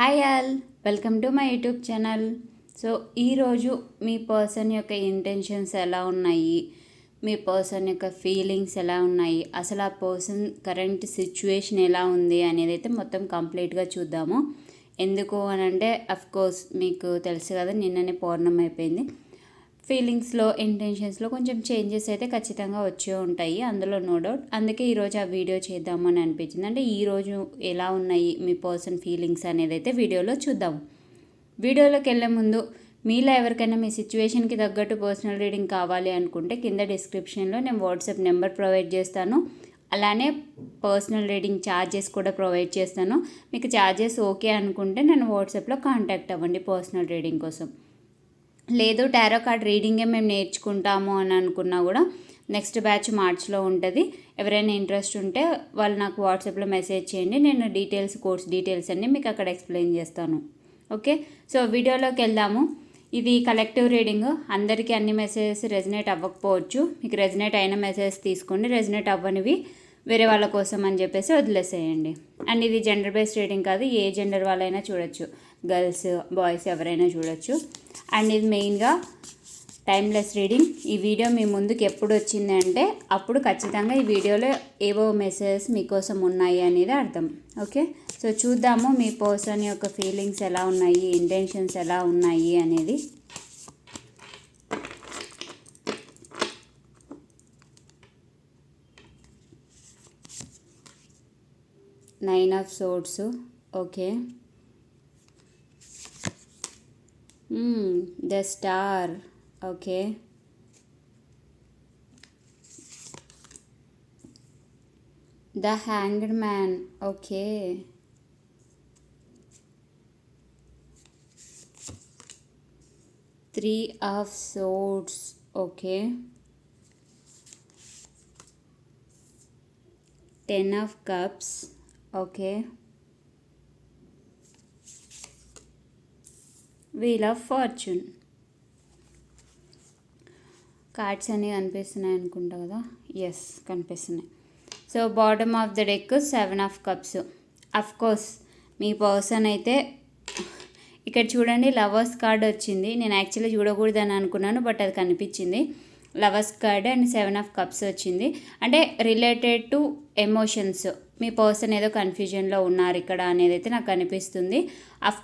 Hi all welcome to my YouTube channel. So ఈరోజు మీ person యొక్క ఇంటెన్షన్స్ ఎలా ఉన్నాయి? మీ పర్సన్ యొక్క ఫీలింగ్స్ ఎలా ఉన్నాయి? అసలు ఆ పర్సన్ కరెంట్ సిచ్యువేషన్ ఎలా ఉంది అనేది అయితే మొత్తం కంప్లీట్గా చూద్దాము. ఎందుకు అని అంటే కోర్స్ మీకు తెలుసు కదా నిన్ననే పౌర్ణమైపోయింది అయిపోయింది. ఫీలింగ్స్లో ఇంటెన్షన్స్లో కొంచెం చేంజెస్ అయితే ఖచ్చితంగా వచ్చే ఉంటాయి. అందులో నో డౌట్. అందుకే ఈరోజు ఆ వీడియో చేద్దామని అనిపించింది. అంటే ఈరోజు ఎలా ఉన్నాయి మీ పర్సన్ ఫీలింగ్స్ అనేది అయితే వీడియోలో చూద్దాం. వీడియోలోకి వెళ్ళే ముందు మీలో ఎవరికైనా మీ సిచ్యువేషన్కి తగ్గట్టు పర్సనల్ రీడింగ్ కావాలి అనుకుంటే కింద డిస్క్రిప్షన్లో నేను వాట్సాప్ నెంబర్ ప్రొవైడ్ చేస్తాను. అలానే పర్సనల్ రీడింగ్ ఛార్జెస్ కూడా ప్రొవైడ్ చేస్తాను. మీకు ఛార్జెస్ ఓకే అనుకుంటే నన్ను వాట్సాప్లో కాంటాక్ట్ అవ్వండి పర్సనల్ రీడింగ్ కోసం. లేదు టారో కార్డ్ రీడింగే మేము నేర్చుకుంటాము అని అనుకున్నా కూడా నెక్స్ట్ బ్యాచ్ మార్చ్లో ఉంటుంది. ఎవరైనా ఇంట్రెస్ట్ ఉంటే వాళ్ళు నాకు వాట్సాప్లో మెసేజ్ చేయండి. నేను డీటెయిల్స్ కోర్స్ డీటెయిల్స్ అన్నీ మీకు అక్కడ ఎక్స్ప్లెయిన్ చేస్తాను. ఓకే? సో వీడియోలోకి వెళ్దాము. ఇది కలెక్టివ్ రీడింగ్. అందరికీ అన్ని మెసేజెస్ రెజినేట్ అవ్వకపోవచ్చు. మీకు రెజినేట్ అయిన మెసేజ్ తీసుకోండి. రెజినేట్ అవ్వనివి వేరే వాళ్ళ కోసం అని చెప్పేసి వదిలేసేయండి. అండ్ ఇది జెండర్ బేస్డ్ రీడింగ్ కాదు. ఏ జెండర్ వాళ్ళైనా చూడొచ్చు. గర్ల్స్ బాయ్స్ ఎవరైనా చూడొచ్చు. అండ్ ఇది మెయిన్గా టైమ్లెస్ రీడింగ్. ఈ వీడియో మీ ముందుకు ఎప్పుడు వచ్చింది అంటే అప్పుడు ఖచ్చితంగా ఈ వీడియోలో ఏవో మెసేజెస్ మీకోసం ఉన్నాయి అనేది అర్థం. ఓకే? సో చూద్దాము మీ పర్సన్ యొక్క ఫీలింగ్స్ ఎలా ఉన్నాయి ఇంటెన్షన్స్ ఎలా ఉన్నాయి అనేది. Nine of swords okay? Mm, the star. Okay. The hanged man. Okay. Three of swords. Okay. Ten of cups. Okay. Wheel of fortune cards అన్నీ కనిపిస్తున్నాయి అనుకుంటా కదా? ఎస్ కనిపిస్తున్నాయి. So bottom of the deck seven of cups of course me person అయితే ఇక్కడ చూడండి lovers card వచ్చింది. నేను యాక్చువల్లీ చూడకూడదని అనుకున్నాను బట్ అది కనిపించింది. Lovers card and seven of cups వచ్చింది. అంటే రిలేటెడ్ టు ఎమోషన్స్ మీ పర్సన్ ఏదో కన్ఫ్యూజన్లో ఉన్నారు ఇక్కడ అనేది అయితే నాకు అనిపిస్తుంది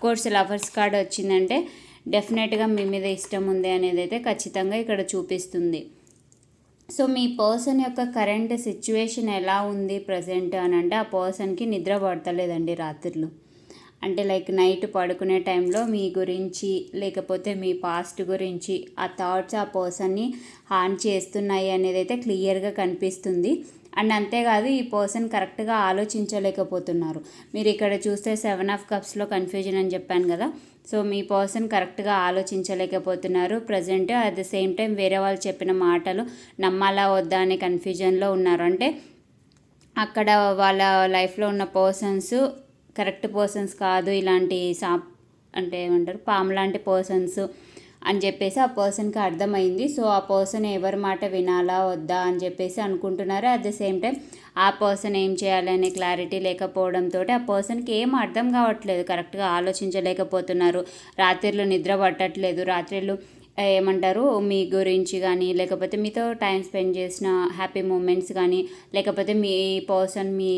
కోర్స్ లవర్స్ కార్డ్ వచ్చిందంటే డెఫినెట్గా మీ మీద ఇష్టం ఉంది అనేది అయితే ఖచ్చితంగా ఇక్కడ చూపిస్తుంది. సో మీ పర్సన్ యొక్క కరెంట్ సిచ్యువేషన్ ఎలా ఉంది ప్రజెంట్ అని అంటే ఆ పర్సన్కి నిద్ర పడతలేదండి రాత్రులు. అంటే లైక్ నైట్ పడుకునే టైంలో మీ గురించి లేకపోతే మీ పాస్ట్ గురించి ఆ థాట్స్ ఆ పర్సన్ని హార్న్ చేస్తున్నాయి అనేది అయితే క్లియర్గా కనిపిస్తుంది. అండ్ అంతేకాదు ఈ పర్సన్ కరెక్ట్గా ఆలోచించలేకపోతున్నారు. మీరు ఇక్కడ చూస్తే సెవెన్ ఆఫ్ కప్స్లో కన్ఫ్యూజన్ అని చెప్పాను కదా. సో మీ పర్సన్ కరెక్ట్గా ఆలోచించలేకపోతున్నారు. Present at the same time వేరే వాళ్ళు చెప్పిన మాటలు నమ్మాలా వద్దా అనే కన్ఫ్యూజన్లో ఉన్నారు. అంటే అక్కడ వాళ్ళ లైఫ్లో ఉన్న పర్సన్స్ కరెక్ట్ పర్సన్స్ కాదు ఇలాంటి సా అంటే ఏమంటారు? పాము లాంటి పర్సన్స్ అని చెప్పేసి ఆ పర్సన్కి అర్థమైంది. సో ఆ పర్సన్ ఎవరి మాట వినాలా వద్దా అని చెప్పేసి అనుకుంటున్నారు. అట్ ద సేమ్ టైం ఆ పర్సన్ ఏం చేయాలి అనే క్లారిటీ లేకపోవడంతో ఆ పర్సన్కి ఏం అర్థం కావట్లేదు. కరెక్ట్గా ఆలోచించలేకపోతున్నారు. రాత్రిళ్ళు నిద్ర పట్టట్లేదు. రాత్రిళ్ళు ఏమంటారు? మీ గురించి కానీ లేకపోతే మీతో టైం స్పెండ్ చేసిన హ్యాపీ మూమెంట్స్ కానీ లేకపోతే మీ పర్సన్ మీ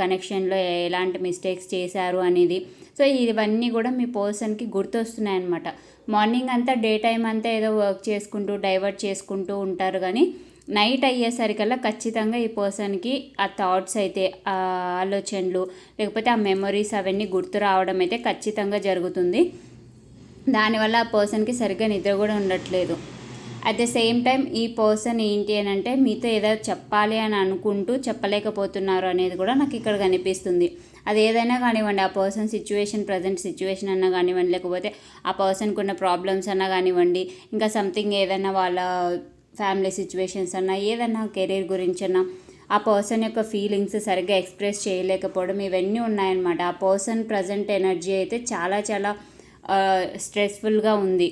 కనెక్షన్లో ఎలాంటి మిస్టేక్స్ చేశారు అనేది. సో ఇవన్నీ కూడా మీ పర్సన్కి గుర్తొస్తున్నాయి అనమాట మార్నింగ్ అంతా డే టైం అంతా ఏదో వర్క్ చేసుకుంటూ డైవర్ట్ చేసుకుంటూ ఉంటారు కానీ నైట్ అయ్యేసరికల్లా ఖచ్చితంగా ఈ పర్సన్కి ఆ థాట్స్ అయితే ఆ ఆలోచనలు లేకపోతే ఆ మెమొరీస్ అవన్నీ గుర్తు రావడం అయితే ఖచ్చితంగా జరుగుతుంది. దానివల్ల ఆ పర్సన్కి సరిగ్గా నిద్ర కూడా ఉండట్లేదు. అట్ ద సేమ్ టైం ఈ పర్సన్ ఏంటి అని అంటే మీతో ఏదో చెప్పాలి అని అనుకుంటూ చెప్పలేకపోతున్నారు అనేది కూడా నాకు ఇక్కడ కనిపిస్తుంది. అది ఏదైనా కానివ్వండి ఆ పర్సన్ సిచ్యువేషన్ ప్రజెంట్ సిచ్యువేషన్ అన్నా కానివ్వండి లేకపోతే ఆ పర్సన్కి ఉన్న ప్రాబ్లమ్స్ అన్నా కానివ్వండి ఇంకా సంథింగ్ ఏదైనా వాళ్ళ ఫ్యామిలీ సిచ్యువేషన్స్ అన్నా ఏదన్నా కెరీర్ గురించి అన్నా ఆ పర్సన్ యొక్క ఫీలింగ్స్ సరిగ్గా ఎక్స్ప్రెస్ చేయలేకపోవడం ఇవన్నీ ఉన్నాయన్నమాట. ఆ పర్సన్ ప్రజెంట్ ఎనర్జీ అయితే చాలా చాలా స్ట్రెస్ఫుల్గా ఉంది.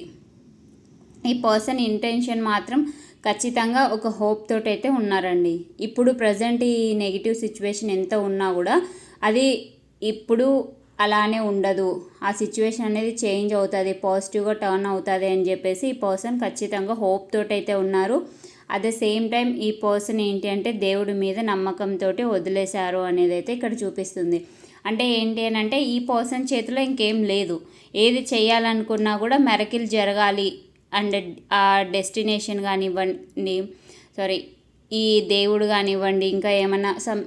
ఈ పర్సన్ ఇంటెన్షన్ మాత్రం ఖచ్చితంగా ఒక హోప్ తోటి అయితే ఉన్నారండి. ఇప్పుడు ప్రజెంట్ ఈ నెగిటివ్ సిచ్యువేషన్ ఎంత ఉన్నా కూడా అది ఇప్పుడు అలానే ఉండదు. ఆ సిచ్యువేషన్ అనేది చేంజ్ అవుతుంది పాజిటివ్గా టర్న్ అవుతుంది అని చెప్పేసి ఈ పర్సన్ ఖచ్చితంగా హోప్ తోటి అయితే ఉన్నారు. అట్ ద సేమ్ టైం ఈ పర్సన్ ఏంటి అంటే దేవుడి మీద నమ్మకంతో వదిలేశారు అనేది అయితే ఇక్కడ చూపిస్తుంది. అంటే ఏంటి అని అంటే ఈ పర్సన్ చేతిలో ఇంకేం లేదు. ఏది చేయాలనుకున్నా కూడా మెరకిల్ జరగాలి. అండ్ ఆ డెస్టినేషన్ కానివ్వండి సారీ ఈ దేవుడు కానివ్వండి ఇంకా ఏమన్నా సమ్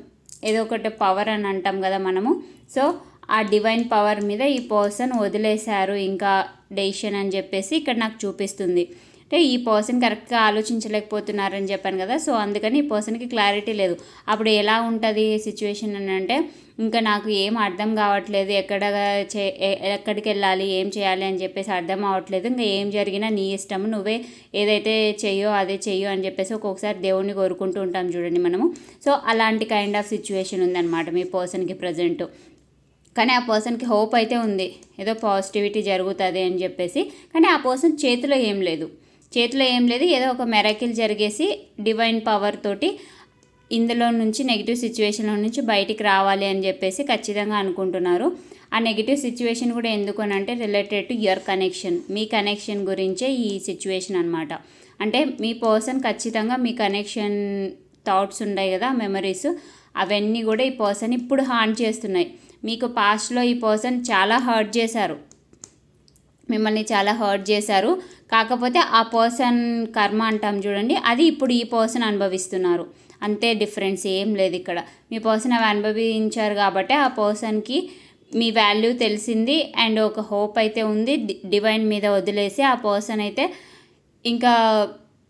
ఏదో ఒకటి పవర్ అని అంటాం కదా మనము. సో ఆ డివైన్ పవర్ మీద ఈ పర్సన్ వదిలేశారు ఇంకా డెసిషన్ అని చెప్పేసి ఇక్కడ నాకు చూపిస్తుంది. అంటే ఈ పర్సన్ కరెక్ట్గా ఆలోచించలేకపోతున్నారని చెప్పాను కదా సో అందుకని ఈ పర్సన్కి క్లారిటీ లేదు. అప్పుడు ఎలా ఉంటుంది సిచ్యువేషన్ అని అంటే ఇంకా నాకు ఏం అర్థం కావట్లేదు ఎక్కడ చే ఎక్కడికి వెళ్ళాలి ఏం చేయాలి అని చెప్పేసి అర్థం అవ్వట్లేదు ఇంకా ఏం జరిగినా నీ ఇష్టము నువ్వే ఏదైతే చెయ్యో అదే చెయ్యో అని చెప్పేసి ఒక్కొక్కసారి దేవుణ్ణి కోరుకుంటూ ఉంటాం చూడండి మనము. సో అలాంటి కైండ్ ఆఫ్ సిచ్యువేషన్ ఉందన్నమాట మీ పర్సన్కి ప్రజెంట్ కానీ ఆ పర్సన్కి హోప్ అయితే ఉంది. ఏదో పాజిటివిటీ జరుగుతుంది అని చెప్పేసి. కానీ ఆ పర్సన్ చేతిలో ఏం లేదు. చేతిలో ఏం లేదు ఏదో ఒక మెరకిల్ జరిగేసి డివైన్ పవర్ తోటి ఇందులో నుంచి నెగిటివ్ సిచ్యువేషన్లో నుంచి బయటికి రావాలి అని చెప్పేసి ఖచ్చితంగా అనుకుంటున్నారు. ఆ నెగిటివ్ సిచ్యువేషన్ కూడా ఎందుకు అంటే రిలేటెడ్ టు యువర్ కనెక్షన్ మీ కనెక్షన్ గురించే ఈ సిచ్యువేషన్ అనమాట అంటే మీ పర్సన్ ఖచ్చితంగా మీ కనెక్షన్ థాట్స్ ఉన్నాయి కదా మెమరీస్ అవన్నీ కూడా ఈ పర్సన్ ఇప్పుడు హార్న్ చేస్తున్నాయి. మీకు పాస్ట్లో ఈ పర్సన్ చాలా హర్ట్ చేశారు. మిమ్మల్ని చాలా హర్ట్ చేశారు. కాకపోతే ఆ పర్సన్ కర్మ అంటాం చూడండి అది ఇప్పుడు ఈ పర్సన్ అనుభవిస్తున్నారు. అంతే డిఫరెన్స్ ఏం లేదు ఇక్కడ. మీ పర్సన్ అవి అనుభవించారు కాబట్టి ఆ పర్సన్కి మీ వాల్యూ తెలిసింది అండ్ ఒక హోప్ అయితే ఉంది. డివైన్ మీద వదిలేసి ఆ పర్సన్ అయితే ఇంకా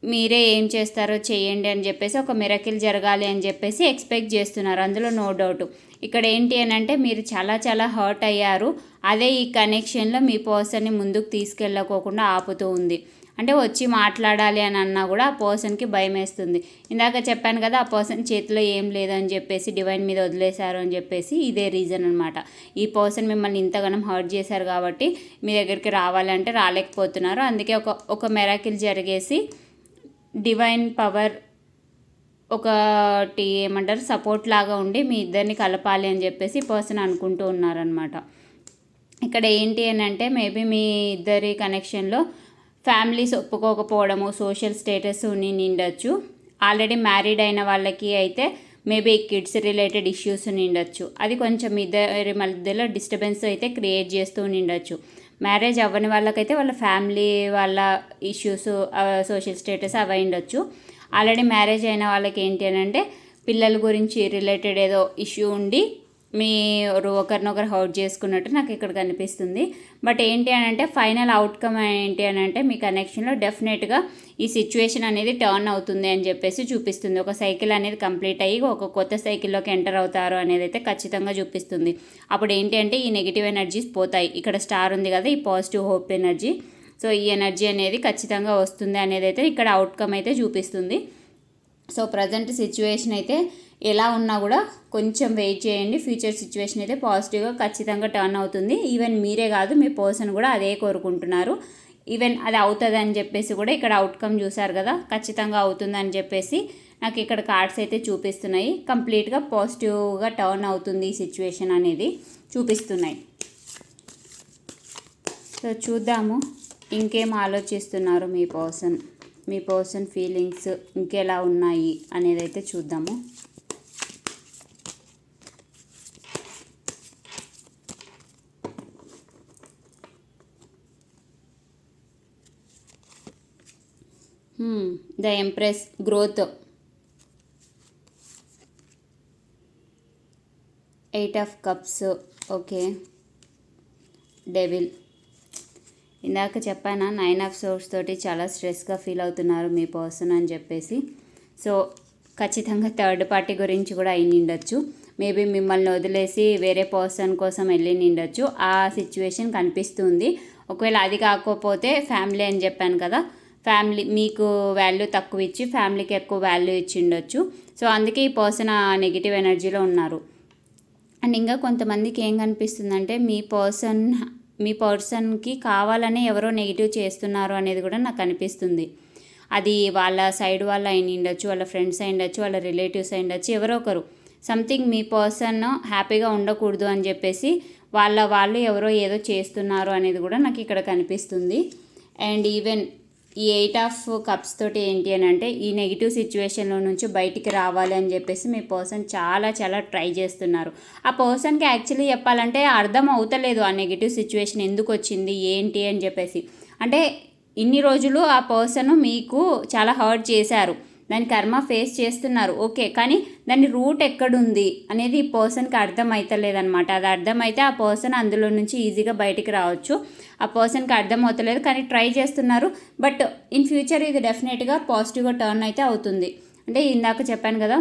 మీరే ఏం చేస్తారో చేయండి అని చెప్పేసి ఒక మిరకిల్ జరగాలి అని చెప్పేసి ఎక్స్పెక్ట్ చేస్తున్నారు. అందులో నో డౌట్ ఇక్కడ ఏంటి అని అంటే మీరు చాలా చాలా హర్ట్ అయ్యారు. అదే ఈ కనెక్షన్లో మీ పర్సన్ని ముందుకు తీసుకెళ్ళకోకుండా ఆపుతూ ఉంది. అంటే వచ్చి మాట్లాడాలి అని అన్నా కూడా ఆ పర్సన్కి భయం వేస్తుంది ఇందాక చెప్పాను కదా ఆ పర్సన్ చేతిలో ఏం లేదని చెప్పేసి డివైన్ మీద వదిలేశారు అని చెప్పేసి ఇదే రీజన్ అనమాట ఈ పర్సన్ మిమ్మల్ని ఇంతగానం హర్ట్ చేశారు కాబట్టి మీ దగ్గరికి రావాలంటే రాలేకపోతున్నారు. అందుకే ఒక ఒక మెరాకిల్ జరిగేసి డివైన్ పవర్ ఒకటి ఏమంటారు సపోర్ట్ లాగా ఉండి మీ ఇద్దరిని కలపాలి అని చెప్పేసి పర్సన్ అనుకుంటూ ఉన్నారనమాట ఇక్కడ ఏంటి అని అంటే మేబీ మీ ఇద్దరి కనెక్షన్లో ఫ్యామిలీస్ ఒప్పుకోకపోవడము సోషల్ స్టేటస్ నిండొచ్చు. ఆల్రెడీ మ్యారీడ్ అయిన వాళ్ళకి అయితే మేబీ కిడ్స్ రిలేటెడ్ ఇష్యూస్ నిండొచ్చు. అది కొంచెం ఇద్దరి మధ్యలో డిస్టర్బెన్స్ అయితే క్రియేట్ చేస్తూ నిండొచ్చు. మ్యారేజ్ అవ్వని వాళ్ళకైతే వాళ్ళ ఫ్యామిలీ వాళ్ళ ఇష్యూస్ సోషల్ స్టేటస్ అవి ఉండొచ్చు. ఆల్రెడీ మ్యారేజ్ అయిన వాళ్ళకి ఏంటి అని అంటే పిల్లల గురించి రిలేటెడ్ ఏదో ఇష్యూ ఉండి మీరు ఒకరినొకరు హౌట్ చేసుకున్నట్టు నాకు ఇక్కడ కనిపిస్తుంది. బట్ ఏంటి అని అంటే ఫైనల్ అవుట్కమ్ ఏంటి అని అంటే మీ కనెక్షన్లో డెఫినెట్గా ఈ సిచ్యువేషన్ అనేది టర్న్ అవుతుంది అని చెప్పేసి చూపిస్తుంది. ఒక సైకిల్ అనేది కంప్లీట్ అయ్యి ఒక కొత్త సైకిల్లోకి ఎంటర్ అవుతారు అనేది అయితే ఖచ్చితంగా చూపిస్తుంది. అప్పుడు ఏంటి అంటే ఈ నెగిటివ్ ఎనర్జీస్ పోతాయి. ఇక్కడ స్టార్ ఉంది కదా ఈ పాజిటివ్ హోప్ ఎనర్జీ. సో ఈ ఎనర్జీ అనేది ఖచ్చితంగా వస్తుంది అనేది అయితే ఇక్కడ అవుట్కమ్ అయితే చూపిస్తుంది. సో ప్రజెంట్ సిచ్యువేషన్ అయితే ఎలా ఉన్నా కూడా కొంచెం వెయిట్ చేయండి. ఫ్యూచర్ సిచ్యువేషన్ అయితే పాజిటివ్గా ఖచ్చితంగా టర్న్ అవుతుంది. ఈవెన్ మీరే కాదు మీ పర్సన్ కూడా అదే కోరుకుంటున్నారు. ఈవెన్ అది అవుతుంది అని చెప్పేసి కూడా ఇక్కడ అవుట్కమ్ చూసారు కదా ఖచ్చితంగా అవుతుందని చెప్పేసి నాకు ఇక్కడ కార్డ్స్ అయితే చూపిస్తున్నాయి. కంప్లీట్గా పాజిటివ్గా టర్న్ అవుతుంది ఈ సిచ్యువేషన్ అనేది చూపిస్తున్నాయి. సో చూద్దాము ఇంకేం ఆలోచిస్తున్నారు మీ పర్సన్? మీ పర్సన్ ఫీలింగ్స్ ఇంకెలా ఉన్నాయి అనేది అయితే చూద్దాము the empress growth eight of cups okay devil ఇందాక చెప్పానా నైన్ ఆఫ్ సోర్స్ తోటి చాలా స్ట్రెస్గా ఫీల్ అవుతున్నారు మీ పర్సన్ అని చెప్పేసి. సో ఖచ్చితంగా థర్డ్ పార్టీ గురించి కూడా అయి నిండొచ్చు. మేబీ మిమ్మల్ని వదిలేసి వేరే పర్సన్ కోసం వెళ్ళి నిండొచ్చు. ఆ సిచ్యువేషన్ కనిపిస్తుంది. ఒకవేళ అది కాకపోతే ఫ్యామిలీ అని చెప్పాను కదా ఫ్యామిలీ మీకు వాల్యూ తక్కువ ఇచ్చి ఫ్యామిలీకి ఎక్కువ వాల్యూ ఇచ్చి ఉండొచ్చు. సో అందుకే ఈ పర్సన్ ఆ నెగిటివ్ ఎనర్జీలో ఉన్నారు. అండ్ ఇంకా కొంతమందికి ఏం కనిపిస్తుందంటే మీ పర్సన్ మీ పర్సన్కి కావాలని ఎవరో నెగిటివ్ చేస్తున్నారు అనేది కూడా నాకు అనిపిస్తుంది. అది వాళ్ళ సైడ్ వాళ్ళ అయిన ఉండొచ్చు వాళ్ళ ఫ్రెండ్స్ అయి ఉండొచ్చు వాళ్ళ రిలేటివ్స్ అయి ఉండొచ్చు ఎవరో ఒకరు. సంథింగ్ మీ పర్సన్ హ్యాపీగా ఉండకూడదు అని చెప్పేసి వాళ్ళ వాళ్ళు ఎవరో ఏదో చేస్తున్నారు అనేది కూడా నాకు ఇక్కడ కనిపిస్తుంది. అండ్ ఈవెన్ ఈ ఎయిట్ ఆఫ్ కప్స్ తోటి ఏంటి అని అంటే ఈ నెగిటివ్ సిచ్యువేషన్లో నుంచి బయటికి రావాలి అని చెప్పేసి మీ పర్సన్ చాలా చాలా ట్రై చేస్తున్నారు. ఆ పర్సన్కి యాక్చువల్లీ చెప్పాలంటే అర్థం అవుతలేదు ఆ నెగిటివ్ సిచ్యువేషన్ ఎందుకు వచ్చింది ఏంటి అని చెప్పేసి. అంటే ఇన్ని రోజులు ఆ పర్సన్ మీకు చాలా హర్ట్ చేశారు. దాని కర్మ ఫేస్ చేస్తున్నారు. ఓకే కానీ దాని రూట్ ఎక్కడుంది అనేది ఈ పర్సన్కి అర్థం అది అర్థమైతే ఆ పర్సన్ అందులో నుంచి ఈజీగా బయటికి రావచ్చు. ఆ పర్సన్కి అర్థమవుతలేదు కానీ ట్రై చేస్తున్నారు. బట్ ఇన్ ఫ్యూచర్ ఇది డెఫినెట్గా పాజిటివ్గా టర్న్ అయితే అవుతుంది. అంటే ఇందాక చెప్పాను కదా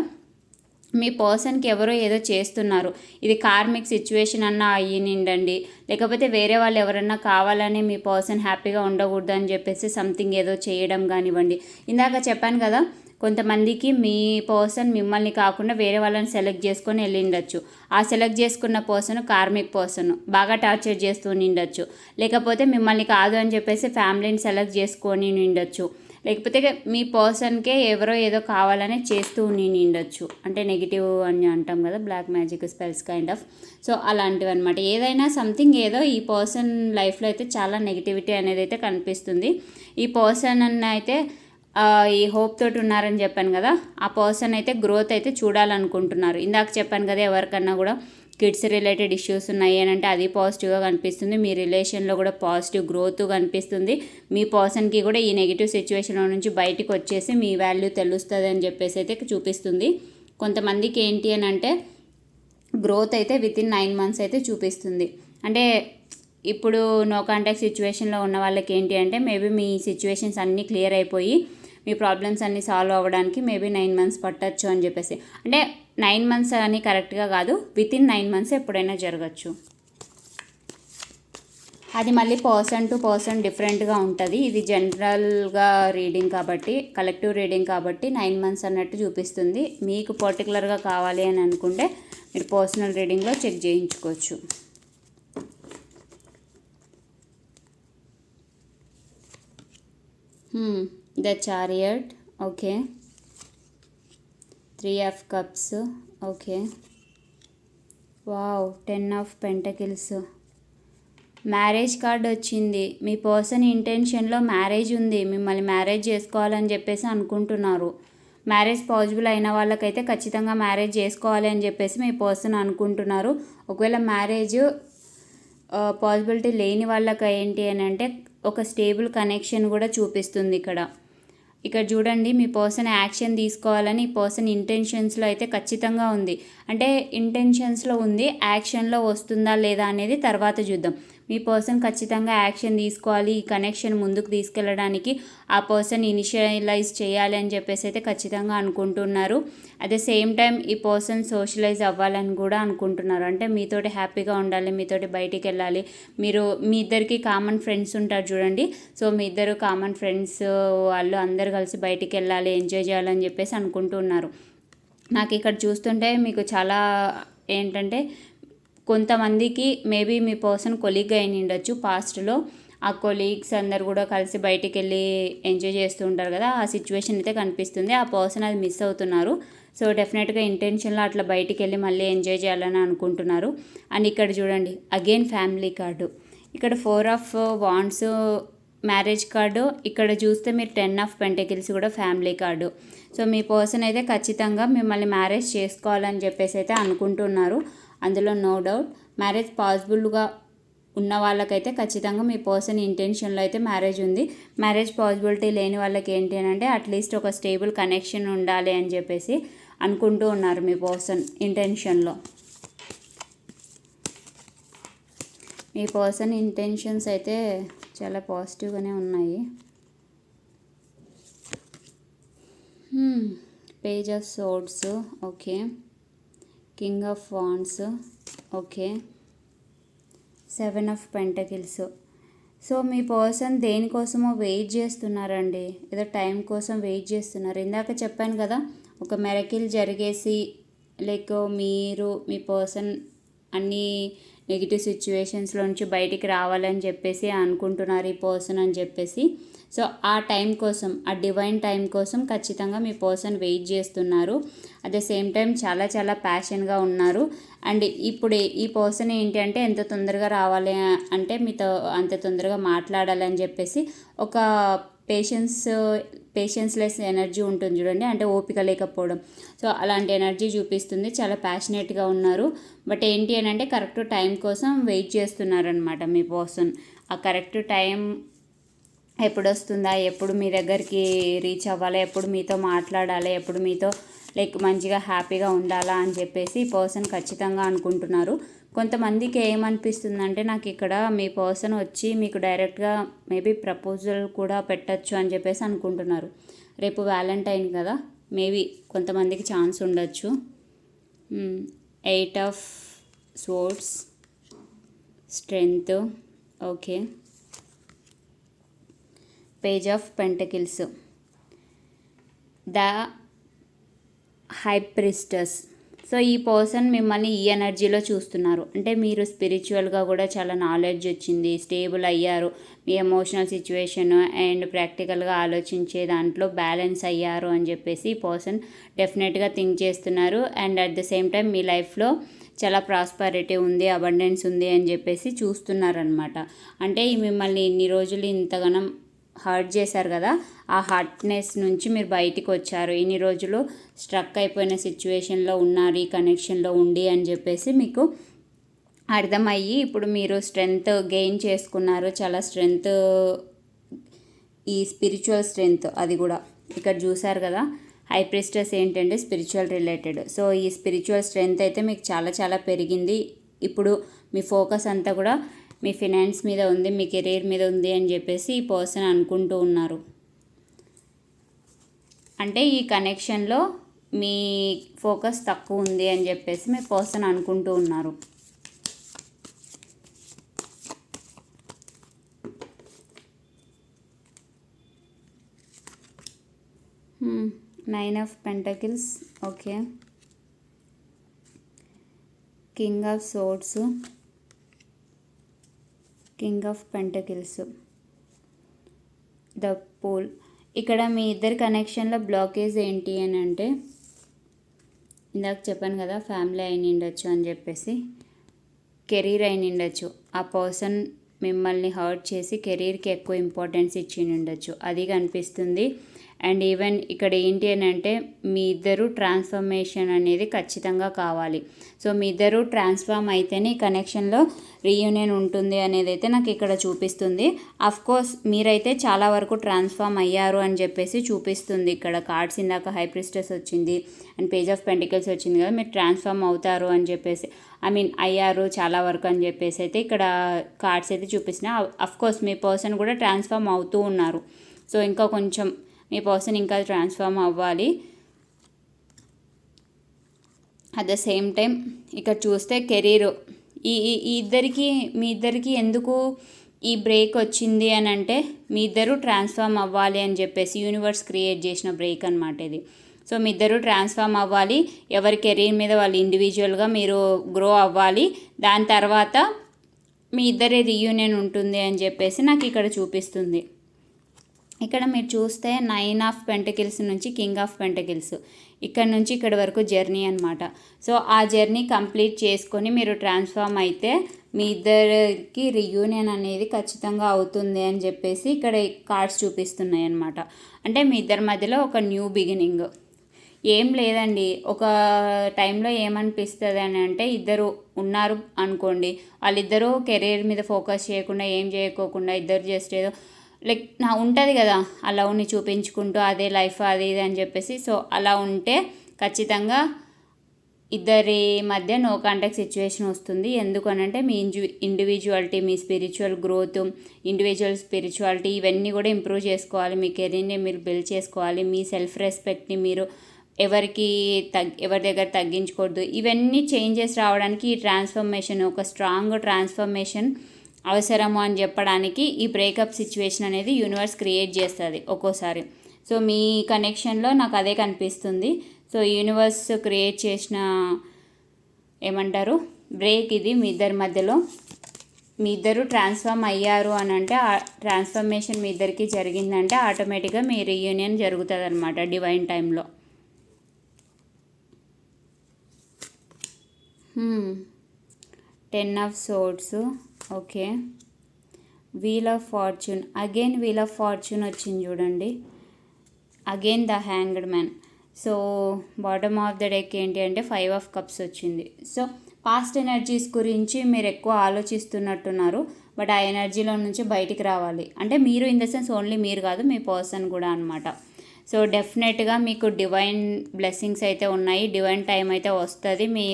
మీ పర్సన్కి ఎవరో ఏదో చేస్తున్నారు. ఇది కార్మిక్ సిచ్యువేషన్ అన్నా అయ్యినిండండి లేకపోతే వేరే వాళ్ళు ఎవరన్నా కావాలని మీ పర్సన్ హ్యాపీగా ఉండకూడదు అని చెప్పేసి సంథింగ్ ఏదో చేయడం కానివ్వండి. ఇందాక చెప్పాను కదా కొంతమందికి మీ పర్సన్ మిమ్మల్ని కాకుండా వేరే వాళ్ళని సెలెక్ట్ చేసుకొని వెళ్ళిండొచ్చు. ఆ సెలెక్ట్ చేసుకున్న పర్సన్ కార్మిక్ పర్సన్. బాగా టార్చర్ చేస్తూ నిండొచ్చు. లేకపోతే మిమ్మల్ని కాదు అని చెప్పేసి ఫ్యామిలీని సెలెక్ట్ చేసుకొని నిండొచ్చు. లేకపోతే మీ పర్సన్కే ఎవరో ఏదో కావాలనే చేస్తూ నిండొచ్చు. అంటే నెగిటివ్ అని అంటాం కదా black magic spells kind of. So అలాంటివి అనమాట ఏదైనా సంథింగ్ ఏదో ఈ పర్సన్ లైఫ్లో అయితే చాలా నెగిటివిటీ అనేది అయితే కనిపిస్తుంది. ఈ పర్సన్ అయితే ఈ హోప్ తోటి ఉన్నారని చెప్పాను కదా ఆ పర్సన్ అయితే గ్రోత్ అయితే చూడాలనుకుంటున్నారు. ఇందాక చెప్పాను కదా ఎవరికన్నా కూడా కిడ్స్ రిలేటెడ్ ఇష్యూస్ ఉన్నాయి అని అంటే అది పాజిటివ్గా కనిపిస్తుంది. మీ రిలేషన్లో కూడా పాజిటివ్ గ్రోత్ కనిపిస్తుంది. మీ పర్సన్కి కూడా ఈ నెగిటివ్ సిచ్యువేషన్లో నుంచి బయటకు వచ్చేసి మీ వాల్యూ తెలుస్తుంది అని చెప్పేసి అయితే చూపిస్తుంది. కొంతమందికి ఏంటి అని అంటే గ్రోత్ అయితే విత్ ఇన్ నైన్ మంత్స్ అయితే చూపిస్తుంది. అంటే ఇప్పుడు నో కాంటాక్ట్ సిచ్యువేషన్లో ఉన్న వాళ్ళకి ఏంటి అంటే మేబీ మీ సిచ్యువేషన్స్ అన్నీ క్లియర్ అయిపోయి మీ ప్రాబ్లమ్స్ అన్నీ సాల్వ్ అవ్వడానికి మేబీ నైన్ మంత్స్ పట్టచ్చు అని చెప్పేసి. అంటే నైన్ మంత్స్ అని కరెక్ట్గా కాదు విత్ ఇన్ నైన్ మంత్స్ ఎప్పుడైనా జరగచ్చు. అది మళ్ళీ పర్సన్ టు పర్సన్ డిఫరెంట్గా ఉంటుంది. ఇది జనరల్గా రీడింగ్ కాబట్టి కలెక్టివ్ రీడింగ్ కాబట్టి నైన్ మంత్స్ అన్నట్టు చూపిస్తుంది. మీకు పర్టికులర్గా కావాలి అని అనుకుంటే మీరు పర్సనల్ రీడింగ్లో చెక్ చేయించుకోవచ్చు. Hmm. The chariot okay three of cups okay wow ten of pentacles marriage card వచ్చింది. మీ పర్సన్ ఇంటెన్షన్లో మ్యారేజ్ ఉంది. మిమ్మల్ని మ్యారేజ్ చేసుకోవాలని చెప్పేసి అనుకుంటున్నారు. మ్యారేజ్ పాసిబుల్ అయిన వాళ్ళకైతే ఖచ్చితంగా మ్యారేజ్ చేసుకోవాలి అని చెప్పేసి మీ పర్సన్ అనుకుంటున్నారు. ఒకవేళ మ్యారేజ్ పాసిబిలిటీ లేని వాళ్ళకి ఏంటి అని అంటే ఒక స్టేబుల్ కనెక్షన్ కూడా చూపిస్తుంది ఇక్కడ. ఇక్కడ చూడండి మీ పర్సన్ యాక్షన్ తీసుకోవాలని ఈ పర్సన్ ఇంటెన్షన్స్లో అయితే ఖచ్చితంగా ఉంది. అంటే ఇంటెన్షన్స్లో ఉంది యాక్షన్లో వస్తుందా లేదా అనేది తర్వాత చూద్దాం. మీ పర్సన్ ఖచ్చితంగా యాక్షన్ తీసుకోవాలి ఈ కనెక్షన్ ముందుకు తీసుకెళ్ళడానికి ఆ పర్సన్ ఇనిషియలైజ్ చేయాలి అని చెప్పేసి అయితే ఖచ్చితంగా అనుకుంటున్నారు. అట్ ద సేమ్ టైం ఈ పర్సన్ సోషలైజ్ అవ్వాలని కూడా అనుకుంటున్నారు. అంటే మీతోటి హ్యాపీగా ఉండాలి మీతోటి బయటికి వెళ్ళాలి. మీరు మీ ఇద్దరికి కామన్ ఫ్రెండ్స్ ఉంటారు చూడండి. సో మీ ఇద్దరు కామన్ ఫ్రెండ్స్ వాళ్ళు అందరు కలిసి బయటికి వెళ్ళాలి ఎంజాయ్ చేయాలని చెప్పేసి అనుకుంటున్నారు. నాకు ఇక్కడ చూస్తుంటే మీకు చాలా ఏంటంటే కొంతమందికి మేబీ మీ పర్సన్ కొలీగ్ అయి ఉండొచ్చు పాస్ట్లో. ఆ కొలీగ్స్ అందరు కూడా కలిసి బయటికి వెళ్ళి ఎంజాయ్ చేస్తూ ఉంటారు కదా ఆ సిచ్యువేషన్ అయితే కనిపిస్తుంది. ఆ పర్సన్ అది మిస్ అవుతున్నారు. సో డెఫినెట్గా ఇంటెన్షన్లో అట్లా బయటికి వెళ్ళి మళ్ళీ ఎంజాయ్ చేయాలని అనుకుంటున్నారు. అండ్ ఇక్కడ చూడండి అగైన్ ఫ్యామిలీ కార్డు. ఇక్కడ four of wands marriage card. ఇక్కడ చూస్తే మీరు టెన్ ఆఫ్ పెంటకిల్స్ కూడా ఫ్యామిలీ కార్డు. సో మీ పర్సన్ అయితే ఖచ్చితంగా మిమ్మల్ని మ్యారేజ్ చేసుకోవాలని చెప్పేసి అయితే అనుకుంటున్నారు. అందులో నో డౌట్ మ్యారేజ్ పాసిబుల్గా ఉన్న వాళ్ళకైతే ఖచ్చితంగా మీ పర్సన్ ఇంటెన్షన్లో అయితే మ్యారేజ్ ఉంది. మ్యారేజ్ పాసిబిలిటీ లేని వాళ్ళకి ఏంటి అని అంటే అట్లీస్ట్ ఒక స్టేబుల్ కనెక్షన్ ఉండాలి అని చెప్పేసి అనుకుంటూ ఉన్నారు మీ పర్సన్ ఇంటెన్షన్లో మీ పర్సన్ ఇంటెన్షన్స్ అయితే చాలా పాజిటివ్గానే ఉన్నాయి. Page of swords okay king of wands okay seven of pentacles so me person దేనికోసమో వెయిట్ చేస్తున్నారండి. ఏదో టైం కోసం వెయిట్ చేస్తున్నారు. ఇందాక చెప్పాను కదా ఒక మెరకిల్ జరిగేసి లైక్ మీరు మీ పర్సన్ అన్నీ నెగిటివ్ సిచ్యువేషన్స్లో నుంచి బయటికి రావాలని చెప్పేసి అనుకుంటున్నారు ఈ పర్సన్ అని చెప్పేసి. సో ఆ టైం కోసం ఆ డివైన్ టైం కోసం ఖచ్చితంగా మీ పర్సన్ వెయిట్ చేస్తున్నారు. అట్ ద సేమ్ టైం చాలా చాలా ప్యాషన్గా ఉన్నారు. అండ్ ఇప్పుడు ఈ పర్సన్ ఏంటి అంటే ఎంత తొందరగా రావాలి అంటే మీతో అంత తొందరగా మాట్లాడాలని చెప్పేసి ఒక పేషెన్స్ పేషెన్స్లెస్ ఎనర్జీ ఉంటుంది చూడండి. అంటే ఓపిక లేకపోవడం. సో అలాంటి ఎనర్జీ చూపిస్తుంది. చాలా ప్యాషనేట్గా ఉన్నారు. బట్ ఏంటి అని అంటే కరెక్ట్ టైం కోసం వెయిట్ చేస్తున్నారనమాట మీ పర్సన్ ఆ కరెక్ట్ టైం ఎప్పుడు వస్తుందా ఎప్పుడు మీ దగ్గరికి రీచ్ అవ్వాలి? ఎప్పుడు మీతో మాట్లాడాలి? ఎప్పుడు మీతో లైక్ మంచిగా హ్యాపీగా ఉండాలా? అని చెప్పేసి పర్సన్ ఖచ్చితంగా అనుకుంటున్నారు. కొంతమందికి ఏమనిపిస్తుందంటే నాకు ఇక్కడ మీ పర్సన్ వచ్చి మీకు డైరెక్ట్గా మేబీ ప్రపోజల్ కూడా పెట్టచ్చు అని చెప్పేసి అనుకుంటున్నారు. రేపు వ్యాలంటైన్ కదా మేబీ కొంతమందికి ఛాన్స్ ఉండొచ్చు. Eight of swords strength. Okay. Page of pentacles. The high priestess so ఈ పర్సన్ మిమ్మల్ని ఈ ఎనర్జీలో చూస్తున్నారు. అంటే మీరు స్పిరిచువల్గా కూడా చాలా నాలెడ్జ్ వచ్చింది స్టేబుల్ అయ్యారు మీ ఎమోషనల్ సిచ్యువేషన్ అండ్ ప్రాక్టికల్గా ఆలోచించే దాంట్లో బ్యాలెన్స్ అయ్యారు అని చెప్పేసి ఈ పర్సన్ డెఫినెట్గా థింక్ చేస్తున్నారు. And at the same time మీ లైఫ్లో చాలా ప్రాస్పరిటీ ఉంది అబండెన్స్ ఉంది అని చెప్పేసి చూస్తున్నారనమాట. అంటే ఈ మిమ్మల్ని ఇన్ని రోజులు ఇంతగానం హర్ట్ చేశారు కదా ఆ హార్ట్నెస్ నుంచి మీరు బయటికి వచ్చారు. ఇన్ని రోజులు స్ట్రక్ అయిపోయిన సిచ్యువేషన్లో ఉన్నారు ఈ కనెక్షన్లో ఉండి అని చెప్పేసి మీకు అర్థమయ్యి ఇప్పుడు మీరు స్ట్రెంగ్త్ గెయిన్ చేసుకున్నారు. చాలా స్ట్రెంగ్త్ ఈ స్పిరిచువల్ స్ట్రెంగ్త్ అది కూడా. ఇక్కడ చూసారు కదా హైప్రిస్టర్స్ ఏంటంటే స్పిరిచువల్ రిలేటెడ్ సో ఈ స్పిరిచువల్ స్ట్రెంగ్త్ అయితే మీకు చాలా చాలా పెరిగింది. ఇప్పుడు మీ ఫోకస్ అంతా కూడా మీ ఫినాన్స్ మీద ఉంది మీ కెరీర్ మీద ఉంది అని చెప్పేసి ఈ పర్సన్ అనుకుంటూ ఉన్నారు. అంటే ఈ కనెక్షన్లో మీ ఫోకస్ తక్కువ ఉంది అని చెప్పేసి మీ పర్సన్ అనుకుంటూ ఉన్నారు. Nine of pentacles okay king of swords king of pentacles the fool ఇక్కడ మీ ఇద్దరి కనెక్షన్లో బ్లాకేజ్ ఏంటి అని అంటే ఇందాక చెప్పాను కదా ఫ్యామిలీ అయిన ఉండొచ్చు అని చెప్పేసి కెరీర్ అయిన ఉండొచ్చు. ఆ పర్సన్ మిమ్మల్ని హర్ట్ చేసి కెరీర్కి ఎక్కువ ఇంపార్టెన్స్ ఇచ్చి ఉండొచ్చు. అది కనిపిస్తుంది. అండ్ ఈవెన్ ఇక్కడ ఏంటి అని అంటే మీ ఇద్దరు ట్రాన్స్ఫర్మేషన్ అనేది ఖచ్చితంగా కావాలి. సో మీ ఇద్దరు ట్రాన్స్ఫార్మ్ అయితేనే ఈ కనెక్షన్లో రీయూనియన్ ఉంటుంది అనేది అయితే నాకు ఇక్కడ చూపిస్తుంది. కోర్స్ మీరైతే చాలా వరకు ట్రాన్స్ఫార్మ్ అయ్యారు అని చెప్పేసి చూపిస్తుంది. ఇక్కడ కార్డ్స్ ఇందాక హైప్రిస్టెస్ వచ్చింది అండ్ పేజ్ ఆఫ్ పెంటికల్స్ వచ్చింది కదా మీరు ట్రాన్స్ఫార్మ్ అవుతారు అని చెప్పేసి ఐ మీన్ అయ్యారు చాలా వరకు అని చెప్పేసి అయితే ఇక్కడ కార్డ్స్ అయితే చూపిస్తున్నాయి కోర్స్ మీ పర్సన్ కూడా ట్రాన్స్ఫార్మ్ అవుతూ ఉన్నారు. సో ఇంకా కొంచెం మీ పర్సన్ ఇంకా ట్రాన్స్ఫార్మ్ అవ్వాలి. అట్ ద సేమ్ టైం ఇక్కడ చూస్తే కెరీర్ ఈ ఈ ఇద్దరికి మీ ఇద్దరికి ఎందుకు ఈ బ్రేక్ వచ్చింది అని అంటే మీ ఇద్దరు ట్రాన్స్ఫార్మ్ అవ్వాలి అని చెప్పేసి యూనివర్స్ క్రియేట్ చేసిన బ్రేక్ అనమాట ఇది. సో మీ ఇద్దరు ట్రాన్స్ఫార్మ్ అవ్వాలి. ఎవరి కెరీర్ మీద వాళ్ళు ఇండివిజువల్గా మీరు గ్రో అవ్వాలి. దాని తర్వాత మీ ఇద్దరి రీయూనియన్ ఉంటుంది అని చెప్పేసి నాకు ఇక్కడ చూపిస్తుంది. ఇక్కడ మీరు చూస్తే నైన్ ఆఫ్ పెంటకిల్స్ నుంచి కింగ్ ఆఫ్ పెంటకిల్స్. ఇక్కడ నుంచి ఇక్కడ వరకు జర్నీ అనమాట సో ఆ జర్నీ కంప్లీట్ చేసుకొని మీరు ట్రాన్స్ఫార్మ్ అయితే మీ ఇద్దరికి రియూనియన్ అనేది ఖచ్చితంగా అవుతుంది అని చెప్పేసి ఇక్కడ కార్డ్స్ చూపిస్తున్నాయి అనమాట అంటే మీ ఇద్దరి మధ్యలో ఒక న్యూ బిగినింగ్ ఏం లేదండి. ఒక టైంలో ఏమనిపిస్తుంది అని అంటే ఇద్దరు ఉన్నారు అనుకోండి. వాళ్ళిద్దరూ కెరీర్ మీద ఫోకస్ చేయకుండా ఏం చేయకోకుండా ఇద్దరు జస్ట్ ఏదో లైక్ నా ఉంటుంది కదా ఆ లవ్ని చూపించుకుంటూ అదే లైఫ్ అది ఇది అని చెప్పేసి సో అలా ఉంటే ఖచ్చితంగా ఇద్దరి మధ్య నో కాంటాక్ట్ సిచ్యువేషన్ వస్తుంది. ఎందుకనంటే మీ ఇంజు ఇండివిజువాలిటీ మీ స్పిరిచువల్ గ్రోత్ ఇండివిజువల్ స్పిరిచువాలిటీ ఇవన్నీ కూడా ఇంప్రూవ్ చేసుకోవాలి. మీ కెరీర్ని మీరు బిల్డ్ చేసుకోవాలి. మీ సెల్ఫ్ రెస్పెక్ట్ని మీరు ఎవరికి తగ్ ఎవరి దగ్గర తగ్గించకూడదు ఇవన్నీ చేంజెస్ రావడానికి ఈ ట్రాన్స్ఫర్మేషన్ ఒక స్ట్రాంగ్ ట్రాన్స్ఫర్మేషన్ అవసరము అని చెప్పడానికి ఈ బ్రేకప్ సిచ్యువేషన్ అనేది యూనివర్స్ క్రియేట్ చేస్తుంది ఒక్కోసారి. సో మీ కనెక్షన్లో నాకు అదే కనిపిస్తుంది. సో యూనివర్స్ క్రియేట్ చేసిన ఏమంటారు? బ్రేక్ ఇది మీ ఇద్దరి మధ్యలో. మీ ఇద్దరు ట్రాన్స్ఫార్మ్ అయ్యారు అని అంటే ఆ ట్రాన్స్ఫర్మేషన్ మీ ఇద్దరికి జరిగిందంటే ఆటోమేటిక్గా మీ రీయూనియన్ జరుగుతుంది అనమాట డివైన్ టైంలో ten of swords okay. Wheel of fortune again wheel of fortune వచ్చింది చూడండి. Again the hanged man so bottom of the deck ఏంటి అంటే ఫైవ్ ఆఫ్ కప్స్ వచ్చింది. సో పాస్ట్ ఎనర్జీస్ గురించి మీరు ఎక్కువ ఆలోచిస్తున్నట్టున్నారు బట్ ఆ ఎనర్జీలో నుంచి బయటికి రావాలి. అంటే మీరు ఇన్ ద సెన్స్ ఓన్లీ మీరు కాదు మీ పర్సన్ కూడా అనమాట సో డెఫినెట్గా మీకు డివైన్ బ్లెస్సింగ్స్ అయితే ఉన్నాయి డివైన్ టైం అయితే వస్తుంది మీ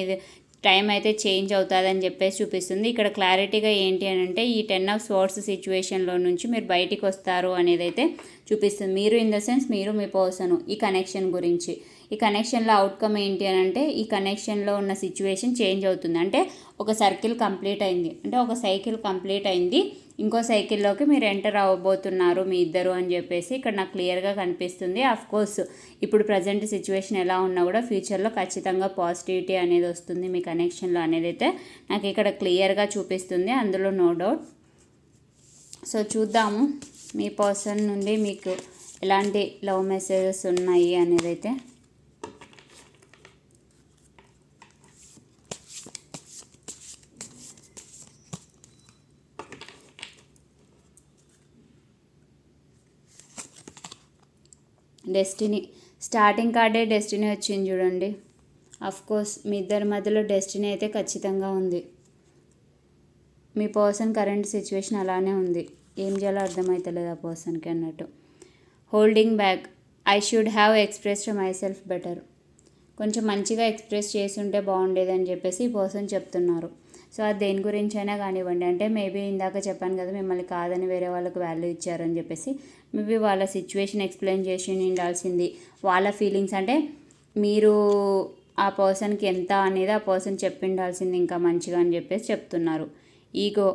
టైం అయితే చేంజ్ అవుతుందని చెప్పేసి చూపిస్తుంది. ఇక్కడ క్లారిటీగా ఏంటి అని అంటే ఈ టెన్ ఆఫ్ స్పోర్ట్స్ సిచ్యువేషన్లో నుంచి మీరు బయటికి వస్తారు అనేది అయితే చూపిస్తుంది. మీరు ఇన్ ద సెన్స్ మీరు మీ పర్సన్ ఈ కనెక్షన్ గురించి. ఈ కనెక్షన్లో అవుట్కమ్ ఏంటి అని అంటే ఈ కనెక్షన్లో ఉన్న సిచ్యువేషన్ చేంజ్ అవుతుంది. అంటే ఒక సర్కిల్ కంప్లీట్ అయింది. అంటే ఒక సైకిల్ కంప్లీట్ అయింది. ఇంకో సైకిల్లోకి మీరు ఎంటర్ అవ్వబోతున్నారు మీ ఇద్దరు అని చెప్పేసి ఇక్కడ నాకు క్లియర్గా కనిపిస్తుంది. అఫ్ కోర్స్ ఇప్పుడు ప్రజెంట్ సిచ్యువేషన్ ఎలా ఉన్నా కూడా ఫ్యూచర్లో ఖచ్చితంగా పాజిటివిటీ అనేది వస్తుంది మీ కనెక్షన్లో అనేది అయితే. నాకు ఇక్కడ క్లియర్గా చూపిస్తుంది అందులో నో డౌట్ సో చూద్దాము మీ పర్సన్ నుండి మీకు ఎలాంటి లవ్ మెసేజెస్ ఉన్నాయి అనేది అయితే. డెస్టినీ. స్టార్టింగ్ కార్డే డెస్టినీ వచ్చింది చూడండి. కోర్స్ మీ ఇద్దరి మధ్యలో డెస్టినీ అయితే ఖచ్చితంగా ఉంది. మీ పర్సన్ కరెంట్ సిచ్యువేషన్ అలానే ఉంది. ఏం చేయాలో అర్థమవుతలేదు ఆ పర్సన్కి అన్నట్టు. Holding back. I should have expressed myself better. కొంచెం మంచిగా ఎక్స్ప్రెస్ చేసి ఉంటే బాగుండేదని చెప్పేసి ఈ పర్సన్ చెప్తున్నారు. సో అది దేని గురించి అయినా కానివ్వండి. అంటే మేబీ ఇందాక చెప్పాను కదా మిమ్మల్ని కాదని వేరే వాళ్ళకి వాల్యూ ఇచ్చారని చెప్పేసి మేబీ వాళ్ళ సిచ్యువేషన్ ఎక్స్ప్లెయిన్ చేసి ఉండాల్సింది వాళ్ళ ఫీలింగ్స్ అంటే మీరు ఆ పర్సన్కి ఎంత అనేది ఆ పర్సన్ చెప్పిండాల్సింది ఇంకా మంచిగా అని చెప్పేసి చెప్తున్నారు. Ego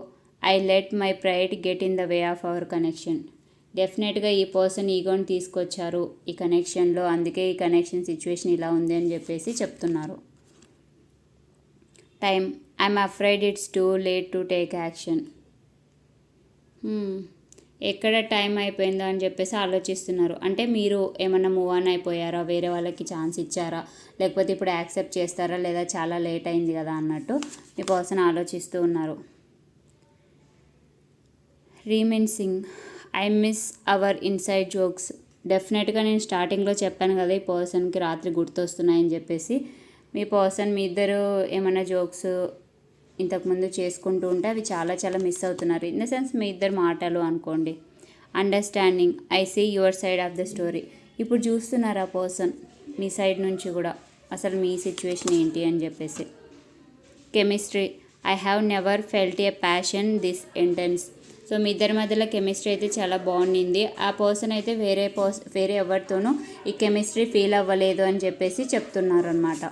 I let my pride get in the way of our connection డెఫినెట్గా ఈ పర్సన్ ఈగోని తీసుకొచ్చారు ఈ కనెక్షన్లో అందుకే ఈ కనెక్షన్ సిచ్యువేషన్ ఇలా ఉంది అని చెప్పేసి చెప్తున్నారు. Time I'm afraid it's too late to take action ఎక్కడ టైం అయిపోయిందో అని చెప్పేసి ఆలోచిస్తున్నారు. అంటే మీరు ఏమన్నా మూవ్ ఆన్ అయిపోయారా? వేరే వాళ్ళకి ఛాన్స్ ఇచ్చారా? లేకపోతే ఇప్పుడు యాక్సెప్ట్ చేస్తారా? లేదా చాలా లేట్ అయింది కదా అన్నట్టు మీ పర్సన్ ఆలోచిస్తూ ఉన్నారు. Reminiscing I miss our inside jokes. డెఫినెట్గా నేను స్టార్టింగ్లో చెప్పాను కదా ఈ పర్సన్కి రాత్రి గుర్తొస్తున్నాయని చెప్పేసి. మీ పర్సన్ మీ ఇద్దరు ఏమైనా జోక్స్ ఇంతకుముందు చేసుకుంటూ ఉంటే అవి చాలా చాలా మిస్ అవుతున్నారు. ఇన్ ద సెన్స్ మీ ఇద్దరు మాటలు అనుకోండి. Understanding I see your side of the story ఇప్పుడు చూస్తున్నారు ఆ పర్సన్ మీ సైడ్ నుంచి కూడా. అసలు మీ సిచ్యువేషన్ ఏంటి అని చెప్పేసి. Chemistry I have never felt a passion this intense so మీ ఇద్దరి మధ్యలో కెమిస్ట్రీ అయితే చాలా బాగుండింది. ఆ పర్సన్ అయితే వేరే పర్స్ వేరే ఎవరితోనూ ఈ కెమిస్ట్రీ ఫీల్ అవ్వలేదు అని చెప్పేసి చెప్తున్నారు అనమాట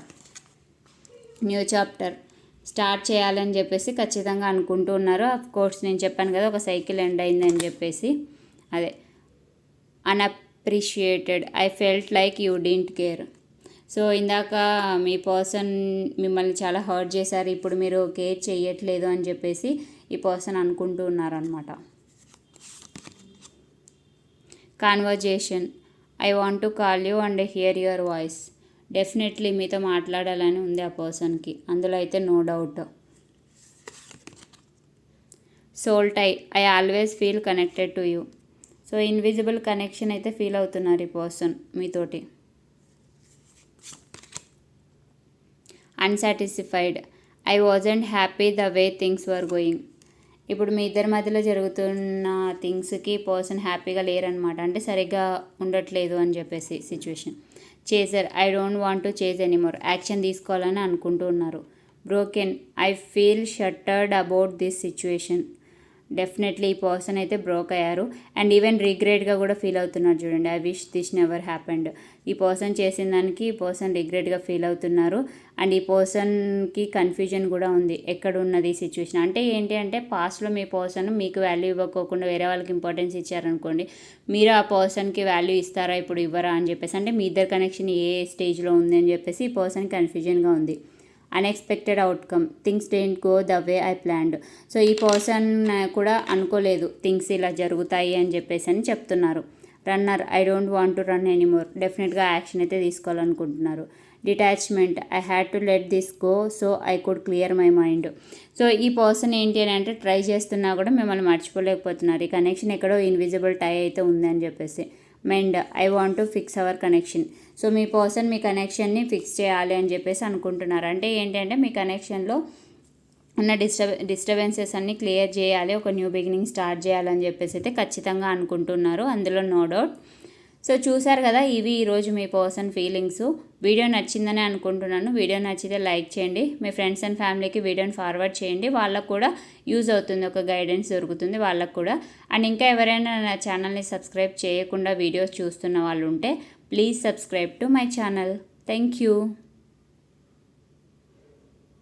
న్యూ చాప్టర్ స్టార్ట్ చేయాలని చెప్పేసి ఖచ్చితంగా అనుకుంటూ ఉన్నారు. అఫ్ కోర్స్ నేను చెప్పాను కదా ఒక సైకిల్ ఎండ్ అయిందని చెప్పేసి. అదే unappreciated I felt like you didn't care so ఇందాక మీ పర్సన్ మిమ్మల్ని చాలా హర్ట్ చేశారు. ఇప్పుడు మీరు కేర్ చేయట్లేదు అని చెప్పేసి ఈ పర్సన్ అనుకుంటూ ఉన్నారనమాట conversation I want to call you and hear your voice definitely మీతో మాట్లాడాలని ఉంది ఆ పర్సన్కి అందులో అయితే no doubt soul tie I always feel connected to you so invisible connection అయితే ఫీల్ అవుతున్నారు ఈ పర్సన్ మీతోటి. Unsatisfied I wasn't happy the way things were going ఇప్పుడు మీ ఇద్దరి మధ్యలో జరుగుతున్న థింగ్స్కి పర్సన్ హ్యాపీగా లేరనమాట అంటే సరిగ్గా ఉండట్లేదు అని చెప్పేసి situation chaser I don't want to chase anymore. Action తీసుకోవాలని అనుకుంటూ ఉన్నారు. Broken I feel shattered about this situation. Definitely ఈ పర్సన్ అయితే బ్రోక్ అయ్యారు. అండ్ ఈవెన్ రిగ్రెట్గా కూడా ఫీల్ అవుతున్నారు చూడండి. I wish this never happened. ఈ పర్సన్ చేసిన దానికి ఈ పర్సన్ రిగ్రెట్గా ఫీల్ అవుతున్నారు. అండ్ ఈ పర్సన్కి కన్ఫ్యూజన్ కూడా ఉంది. ఎక్కడ ఉన్నది ఈ సిచ్యువేషన్? అంటే ఏంటి అంటే పాస్ట్లో మీ పర్సన్ మీకు వాల్యూ ఇవ్వకోకుండా వేరే వాళ్ళకి ఇంపార్టెన్స్ ఇచ్చారనుకోండి మీరు ఆ పర్సన్కి వాల్యూ ఇస్తారా ఇప్పుడు ఇవ్వరా అని చెప్పేసి? అంటే మీ ఇద్దరు కనెక్షన్ ఏ స్టేజ్లో ఉంది అని చెప్పేసి ఈ పర్సన్ కన్ఫ్యూజన్గా ఉంది. Unexpected outcome things didn't go the way I planned so ఈ పర్సన్ కూడా అనుకోలేదు థింగ్స్ ఇలా జరుగుతాయి అని చెప్పేసి అని చెప్తున్నారు. Runner I don't want to run anymore. డెఫినెట్గా యాక్షన్ అయితే తీసుకోవాలనుకుంటున్నారు. Detachment I had to let this go so I could clear my mind. So ఈ పర్సన్ ఏంటి అని అంటే ట్రై చేస్తున్నా కూడా మిమ్మల్ని మర్చిపోలేకపోతున్నారు. ఈ కనెక్షన్ ఎక్కడో ఇన్విజిబుల్ టై అయితే ఉంది అని చెప్పేసి. Mend I want to fix our connection. So me person మీ కనెక్షన్ని ఫిక్స్ చేయాలి అని చెప్పేసి అనుకుంటున్నారు. అంటే ఏంటంటే మీ కనెక్షన్లో ఉన్న డిస్టర్బ్ డిస్టర్బెన్సెస్ అన్నీ క్లియర్ చేయాలి ఒక న్యూ బిగినింగ్ స్టార్ట్ చేయాలని చెప్పేసి అయితే ఖచ్చితంగా అనుకుంటున్నారు అందులో నో డౌట్ సో చూసారు కదా ఇవి ఈరోజు మీ పర్సన్ ఫీలింగ్స్ వీడియో నచ్చిందని అనుకుంటున్నాను. వీడియో నచ్చితే లైక్ చేయండి. మీ ఫ్రెండ్స్ అండ్ ఫ్యామిలీకి వీడియోని ఫార్వర్డ్ చేయండి. వాళ్ళకు కూడా యూజ్ అవుతుంది ఒక గైడెన్స్ దొరుకుతుంది వాళ్ళకు కూడా. అండ్ ఇంకా ఎవరైనా నా ఛానల్ని సబ్స్క్రైబ్ చేయకుండా వీడియోస్ చూస్తున్న వాళ్ళు ఉంటే please subscribe to my channel thank you